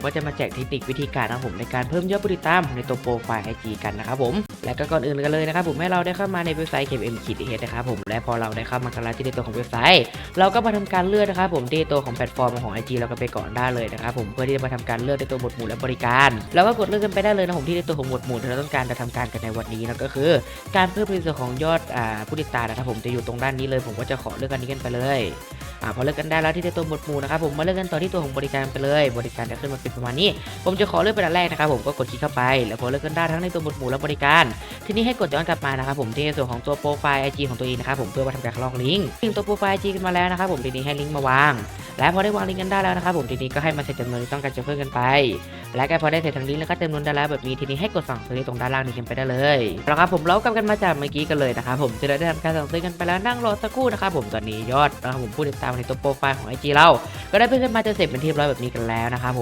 ผมก็จะมาแจกเทคนิควิธีการนะครับผมในการเพิ่มยอดผู้ติดตามในตัวโปรไฟล์ IG กันนะครับผมและก็ก่อนอื่นกันเลยนะครับผมให้เราได้เข้ามาในเว็บไซต์ KM ขีดเนะครับผมและพอเราได้เข้ามากันแล้วที่ในตัวของเว็บไซต์ เราก็มาทำการเลือกนะครับผมที่ตัวของแพลตฟอร์มของ IG เราก็ไปก่อนได้เลยนะครับผมเพื่อที่จะมาทำการเลือกในตัวหมวดหมู่และบริการ แล้วก็กดเลือกกันไปได้เลยนะผมที่ในตัวของหมวดหมู่ที่เราต้องการจะทำการกันในวันนี้นะก็คือ การเพิ่มในส่วนของยอดอผู้ติดตามนะครับผมจะอยู่ตรงด้านนี้เลย ผมก็จะขอเลือกอันนี้กันไปเลย อ่าพอเลือกกันได้แล้วที่ในตัวหมวดหมู่นะครับผมมาเลือกกันต่อที่ตัวของบริการไปเลย บริการจะขึ้นมาเป็นประมาณนี้ ผมจะขอเลือกเป็นอันแรกนะครับผมก็กดคลิกเข้าไป แล้วพอเลือกกันได้ทั้งในตัวหมวดหมู่และบริการ ทีนี้ให้กดย้อนกลับมานะครับผมที่ในส่วนของตัวโปรไฟล์ไอจีของตัวเองนะครับผมเพื่อมาทำการลอกลิงก์ถึงตัวโปรไฟล์ IG กันมาแล้วนะครับผมทีนี้ให้ลิงก์มาวางและพอได้วางลิงก์กันได้แล้วนะครับผมทีนี้ก็ให้มันเสร็จจำนวนที่ต้องการจะเพิ่มกันไป และก็พอได้เสร็จทั้งนี้แล้วก็เต็มนวนได้แล้วแบบนี้ทีนี้ให้กดสั่งซื้อตรงด้านล่างนี้กันไปได้เลยแล้วครับผมเรากลับกันมาจากเมื่อกี้กันเลยนะครับผมจะได้ทำการสั่งซื้อกันไปแล้วนั่งรอสักครู่นะครับผมตอนนี้ยอดนะครับผมผู้ติดตามในตัวโปรไฟล์ของไอจีเราก็ได้เพิ่มขึ้นมาจะเสร็จเป็นที่ร้อยแบบนี้กันแล้วนะครับผม